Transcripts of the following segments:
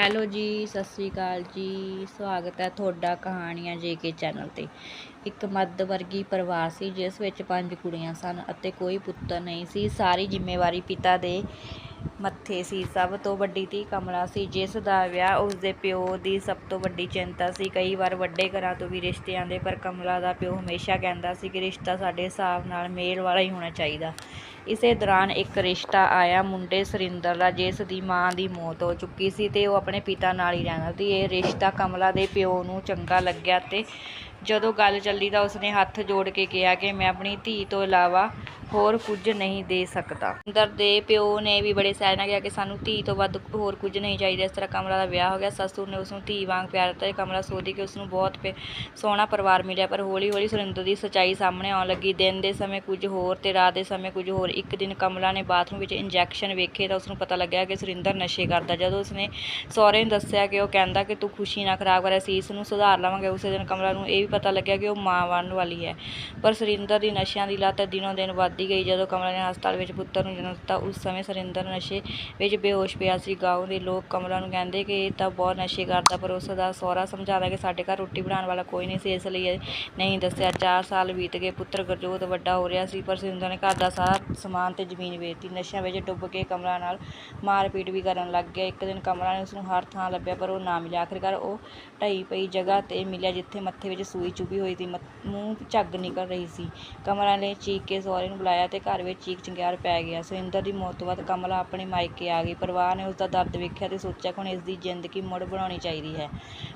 Hello ਜੀ, ਸਤਿ ਸ੍ਰੀ ਅਕਾਲ ਜੀ। ਸਵਾਗਤ ਹੈ ਤੁਹਾਡਾ ਕਹਾਣੀਆਂ ਜੇਕੇ ਚੈਨਲ ਤੇ। ਇੱਕ ਮੱਧ ਵਰਗੀ ਪਰਿਵਾਰ ਸੀ, ਜਿਸ ਵਿੱਚ ਪੰਜ ਕੁੜੀਆਂ ਸਨ ਅਤੇ ਕੋਈ ਪੁੱਤਰ ਨਹੀਂ ਸੀ। ਸਾਰੀ ਜ਼ਿੰਮੇਵਾਰੀ ਪਿਤਾ ਦੇ ਮੱਥੇ ਸੀ, ਸਭ ਤੋਂ ਵੱਡੀ ਧੀ ਕਮਲਾ ਸੀ, ਜਿਸ ਦਾ ਵਿਆਹ ਉਸ ਦੇ ਪਿਓ ਦੀ ਸਭ ਤੋਂ ਵੱਡੀ ਚਿੰਤਾ ਸੀ। ਕਈ ਵਾਰ ਵੱਡੇ ਘਰਾਂ ਤੋਂ ਵੀ ਰਿਸ਼ਤੇ ਆਉਂਦੇ, ਪਰ ਕਮਲਾ ਦਾ ਪਿਓ ਹਮੇਸ਼ਾ ਕਹਿੰਦਾ ਸੀ ਕਿ ਰਿਸ਼ਤਾ ਸਾਡੇ ਹਿਸਾਬ ਨਾਲ ਮੇਲ ਵਾਲਾ ਹੀ ਹੋਣਾ ਚਾਹੀਦਾ। ਇਸੇ ਦੌਰਾਨ ਇੱਕ ਰਿਸ਼ਤਾ ਆਇਆ, ਮੁੰਡੇ ਸੁਰਿੰਦਰ ਦਾ, ਜਿਸ ਦੀ ਮਾਂ ਦੀ ਮੌਤ ਹੋ ਚੁੱਕੀ ਸੀ ਤੇ ਉਹ ਆਪਣੇ ਪਿਤਾ ਨਾਲ ਹੀ ਰਹਿੰਦਾ ਸੀ। ਇਹ ਰਿਸ਼ਤਾ ਕਮਲਾ ਦੇ ਪਿਓ ਨੂੰ ਚੰਗਾ ਲੱਗਿਆ ਤੇ ਜਦੋਂ ਗੱਲ ਚੱਲੀ ਤਾਂ ਉਸਨੇ ਹੱਥ ਜੋੜ ਕੇ ਕਿਹਾ ਕਿ ਮੈਂ ਆਪਣੀ ਧੀ ਤੋਂ ਇਲਾਵਾ ਹੋਰ ਕੁਝ ਨਹੀਂ ਦੇ ਸਕਦਾ। ਸੁਰਿੰਦਰ ਦੇ ਪਿਓ ਨੇ ਵੀ ਬੜੇ ਸਹਿਜ ਨਾਲ ਕਿਹਾ ਕਿ ਸਾਨੂੰ ਧੀ ਤੋਂ ਵੱਧ ਹੋਰ ਕੁਝ ਨਹੀਂ ਚਾਹੀਦਾ। ਇਸ ਤਰ੍ਹਾਂ ਕਮਲਾ ਦਾ ਵਿਆਹ ਹੋ ਗਿਆ। ਸੱਸੂ ਨੇ ਉਸ ਨੂੰ ਧੀ ਵਾਂਗ ਪਿਆਰ ਦਿੱਤਾ ਕਮਲਾ ਸੋਚਦੀ ਕਿ ਉਸ ਨੂੰ ਬਹੁਤ ਸੋਹਣਾ ਪਰਿਵਾਰ ਮਿਲਿਆ, ਪਰ ਹੌਲੀ ਹੌਲੀ ਸੁਰਿੰਦਰ ਦੀ ਸੱਚਾਈ ਸਾਹਮਣੇ ਆਉਣ ਲੱਗੀ। ਦਿਨ ਦੇ ਸਮੇਂ ਕੁਝ ਹੋਰ ਤੇ ਰਾਤ ਦੇ ਸਮੇਂ ਕੁਝ ਹੋਰ। ਇੱਕ ਦਿਨ ਕਮਲਾ ਨੇ ਬਾਥਰੂਮ ਵਿੱਚ ਇੰਜੈਕਸ਼ਨ ਵੇਖੇ ਤਾਂ ਉਸ ਨੂੰ ਪਤਾ ਲੱਗਿਆ ਕਿ ਸੁਰਿੰਦਰ ਨਸ਼ੇ ਕਰਦਾ। ਜਦੋਂ ਉਸਨੇ ਸਹੁਰੇ ਨੂੰ ਦੱਸਿਆ ਕਿ ਉਹ ਕਹਿੰਦਾ ਕਿ ਤੂੰ ਖੁਸ਼ੀ ਨਾ ਖਰਾਬ ਕਰ, ਅਸੀਂ ਇਸ ਨੂੰ ਸੁਧਾਰ ਲਵਾਂਗੇ, ਉਸੇ ਦਿਨ ਕਮਲਾ ਨੂੰ ਇਹ ਵੀ ਪਤਾ ਲੱਗਿਆ ਕਿ ਉਹ ਮਾਂ ਬਣਨ ਵਾਲੀ ਹੈ। ਪਰ ਸੁਰਿੰਦਰ ਦੀ ਨਸ਼ਿਆਂ ਦੀ ਲੱਤ ਦਿਨੋਂ ਦਿਨ ਵੱਧਦੀ ਗਈ। ਜਦੋਂ ਕਮਲਾ ਨੇ ਹਸਪਤਾਲ ਵਿੱਚ ਪੁੱਤਰ ਨੂੰ ਜਨਮ ਦਿੱਤਾ, ਉਸ ਸਮੇਂ ਸੁਰਿੰਦਰ ਨਸ਼ੇ ਵਿੱਚ ਬੇਹੋਸ਼ ਪਿਆ ਸੀ ਗਾਉਂ ਦੇ ਲੋਕ ਕਮਲਾ ਨੂੰ ਕਹਿੰਦੇ ਕਿ ਇਹ ਤਾਂ ਬਹੁਤ ਨਸ਼ੇ ਕਰਦਾ, ਪਰ ਉਸ ਦਾ ਸਹੁਰਾ ਸਮਝਾਉਂਦਾ ਕਿ ਸਾਡੇ ਘਰ ਰੋਟੀ ਬਣਾਉਣ ਵਾਲਾ ਕੋਈ ਨਹੀਂ ਸੀ, ਇਸ ਲਈ ਨਹੀਂ ਦੱਸਿਆ। 4 ਸਾਲ ਬੀਤ ਗਏ, ਪੁੱਤਰ ਗੁਰਜੋਤ ਵੱਡਾ ਹੋ ਰਿਹਾ ਸੀ, ਪਰ ਸੁਰਿੰਦਰ ਨੇ ਘਰ ਦਾ ਸਾਰਾ ਸਮਾਨ ਤੇ ਜ਼ਮੀਨ ਵੇਚਤੀ ਨਸ਼ਿਆਂ ਵਿੱਚ ਡੁੱਬ ਕੇ ਕਮਲਾ ਨਾਲ ਮਾਰਪੀਟ ਵੀ ਕਰਨ ਲੱਗ ਗਿਆ। ਇੱਕ ਦਿਨ ਕਮਲਾ ਨੇ ਉਸ ਨੂੰ ਹਰ ਥਾਂ ਲੱਭਿਆ, ਪਰ ਉਹ ਨਾ ਮਿਲਿਆ। ਆਖਿਰਕਾਰ ਉਹ ਢਈ ਪਈ ਜਗ੍ਹਾ ਤੇ ਮਿਲਿਆ, ਜਿੱਥੇ ਮੱਥੇ ਵਿੱਚ ਸੂਈ ਚੁਭੀ ਹੋਈ ਸੀ। ਮੂੰਹ ਝੱਗ ਨਿਕਲ ਰਹੀ ਸੀ। ਕਮਲਾ ਨੇ ਚੀਕ ਕੇ ਸਹੁਰੇ ਨੂੰ ਬੁਲਾਇਆ ਤੇ ਘਰ ਵਿੱਚ ਚੀਕ ਚੰਗਿਆਰ ਪੈ ਗਿਆ। ਸੁਰਿੰਦਰ ਦੀ ਮੌਤ ਤੋਂ ਬਾਅਦ ਕਮਲਾ ਆਪਣੇ ਮਾਇਕੇ ਆ ਗਈ। ਪਰਿਵਾਰ ਨੇ ਉਸ ਦਾ ਦਰਦ ਵੇਖਿਆ ਤੇ ਸੋਚਿਆ ਕਿ ਹੁਣ ਇਸ ਦੀ ਜ਼ਿੰਦਗੀ ਮੁੜ ਬਣਾਉਣੀ ਚਾਹੀਦੀ ਹੈ।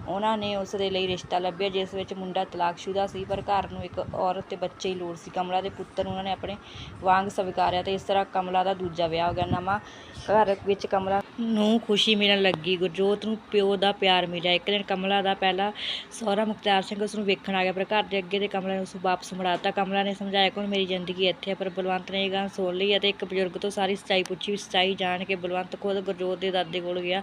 ਉਹਨਾਂ ਨੇ ਉਸ ਦੇ ਲਈ ਰਿਸ਼ਤਾ ਲੱਭਿਆ, ਜਿਸ ਵਿੱਚ ਮੁੰਡਾ ਤਲਾਕਸ਼ੁਦਾ ਸੀ, ਪਰ ਘਰ ਨੂੰ ਇੱਕ ਔਰਤ ਤੇ ਬੱਚੇ ਦੀ ਲੋੜ ਸੀ। ਕਮਲਾ ਦੇ ਪੁੱਤਰ ਉਹਨਾਂ ਨੇ ਆਪਣੇ ਵਾਂਗ ਸਵੀਕਾਰਿਆ ਤੇ ਇਸ ਤਰ੍ਹਾਂ ਕਮਲਾ ਦਾ ਦੂਜਾ ਵਿਆਹ ਹੋ ਗਿਆ। ਨਵਾਂ ਘਰ ਵਿੱਚ ਕਮਲਾ ਨੂੰ ਖੁਸ਼ੀ ਮਿਲਣ ਲੱਗੀ। ਗੁਰਜੋਤ ਨੂੰ ਪਿਓ ਦਾ ਪਿਆਰ ਮਿਲਿਆ। ਇੱਕ ਦਿਨ ਕਮਲਾ ਦਾ ਪਹਿਲਾ ਸਹੁਰਾ ਮੁਖਤਿਆਰ ਸਿੰਘ ਉਸ ਨੂੰ ਵੇਖਣ ਆ ਗਿਆ, ਪਰ ਘਰ ਦੇ ਅੱਗੇ ਤੇ ਕਮਲਾ ਨੇ ਉਸ ਨੂੰ ਵਾਪਸ ਮੁੜਾਤਾ। ਕਮਲਾ ਨੇ ਸਮਝਾਇਆ ਕਿ ਹੁਣ ਮੇਰੀ ਜ਼ਿੰਦਗੀ ਇੱਥੇ ਹੈ ਪਰ ਬਲਵੰਤ ਨੇ ਇਹ ਗੱਲ ਸੁਣ ਲਈ ਅਤੇ ਇੱਕ ਬਜ਼ੁਰਗ ਤੋਂ ਸਾਰੀ ਸੱਚਾਈ ਪੁੱਛੀ। ਸੱਚਾਈ ਜਾਣ ਕੇ ਬਲਵੰਤ ਖੁਦ ਗੁਰਜੋਤ ਦੇ ਦਾਦੇ ਕੋਲ ਗਿਆ।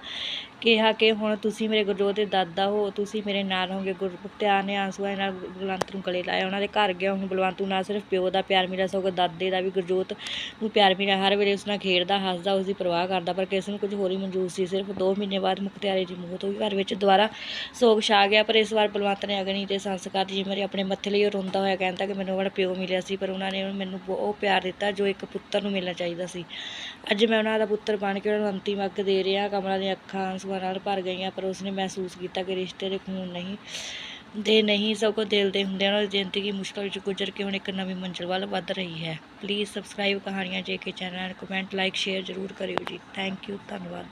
ਕਿਹਾ ਕਿ ਹੁਣ ਤੁਸੀਂ ਮੇਰੇ ਗੁਰਜੋਤ ਦੇ ਦਾਦਾ ਹੋ, ਤੁਸੀਂ ਮੇਰੇ ਨਾਲ ਹੋਗੇ ਗੁਰਮੁਖਤਿਆਰ ਨੇ ਆਂਸੂਆਂ ਨਾਲ ਬਲਵੰਤ ਨੂੰ ਗਲੇ ਲਾਇਆ। ਉਹਨਾਂ ਦੇ ਘਰ ਗਿਆ। ਹੁਣ ਬਲਵੰਤ ਨੂੰ ਨਾ ਸਿਰਫ ਪਿਓ ਦਾ ਪਿਆਰ ਮਿਲਿਆ, ਸਗੋਂ ਦਾਦੇ ਦਾ ਵੀ, ਗੁਰਜੋਤ ਨੂੰ ਪਿਆਰ ਮਿਲਿਆ। ਹਰ ਵੇਲੇ ਉਸ ਨਾਲ ਖੇਡਦਾ, ਹੱਸਦਾ ਉਸ ਦੀ ਪਰਵਾਹ ਕਰਦਾ, ਪਰ ਕਿਸੇ ਨੂੰ ਕੁਝ ਹੋਰ ਹੀ ਮਨਜ਼ੂਰ ਸੀ। ਸਿਰਫ 2 ਮਹੀਨੇ ਬਾਅਦ ਮੁਖਤਿਆਰੇ ਦੀ ਮੌਤ ਹੋਈ। ਘਰ ਵਿੱਚ ਦੁਬਾਰਾ ਸੋਗ ਛਾ ਗਿਆ, ਪਰ ਇਸ ਵਾਰ ਬਲਵੰਤ ਨੇ ਅਗਨੀ ਤੇ ਸੰਸਕਾਰ ਦੀ ਜ਼ਿੰਮੇਵਾਰੀ ਆਪਣੇ ਮੱਥੇ ਲਈ ਉਹ ਰੋਂਦਾ ਹੋਇਆ ਕਹਿੰਦਾ ਕਿ ਮੈਨੂੰ ਬੜਾ ਪਿਓ ਮਿਲਿਆ ਸੀ, ਪਰ ਉਹਨਾਂ ਨੇ ਮੈਨੂੰ ਉਹ ਪਿਆਰ ਦਿੱਤਾ ਜੋ ਇੱਕ ਪੁੱਤਰ ਨੂੰ ਮਿਲਣਾ ਚਾਹੀਦਾ ਸੀ। ਅੱਜ ਮੈਂ ਉਹਨਾਂ ਦਾ ਪੁੱਤਰ ਬਣ ਕੇ ਉਹਨਾਂ ਨੂੰ ਅੰਤਿਮ ਅੱਗ ਦੇ ਰਿਹਾ। ਕਮਲਾ ਦੀਆਂ ਅੱਖਾਂ ਆਂਸੂਆਂ ਨਾਲ ਭਰ ਗਈਆਂ, ਪਰ ਉਸਨੇ ਮਹਿਸੂਸ ਕੀਤਾ ਕਿ ਰਿਸ਼ਤੇ ਦੇ ਖੂਨ ਨਹੀਂ ਦੇ ਨਹੀਂ ਸਗੋਂ ਦਿਲ ਦੇ ਹੁੰਦੇ ਉਹਨਾਂ ਜ਼ਿੰਦਗੀ ਮੁਸ਼ਕਲ ਵਿੱਚ ਗੁਜ਼ਰ ਕੇ ਹੁਣ ਇੱਕ ਨਵੀਂ ਮੰਜ਼ਿਲ ਵੱਲ ਵੱਧ ਰਹੀ ਹੈ। ਪਲੀਜ਼ ਸਬਸਕ੍ਰਾਈਬ ਕਹਾਣੀਆਂ ਜੇ ਕੇ ਚੈਨਲ ਕਮੈਂਟ ਲਾਈਕ ਸ਼ੇਅਰ ਜ਼ਰੂਰ ਕਰਿਓ ਜੀ। ਥੈਂਕ ਯੂ ਧੰਨਵਾਦ।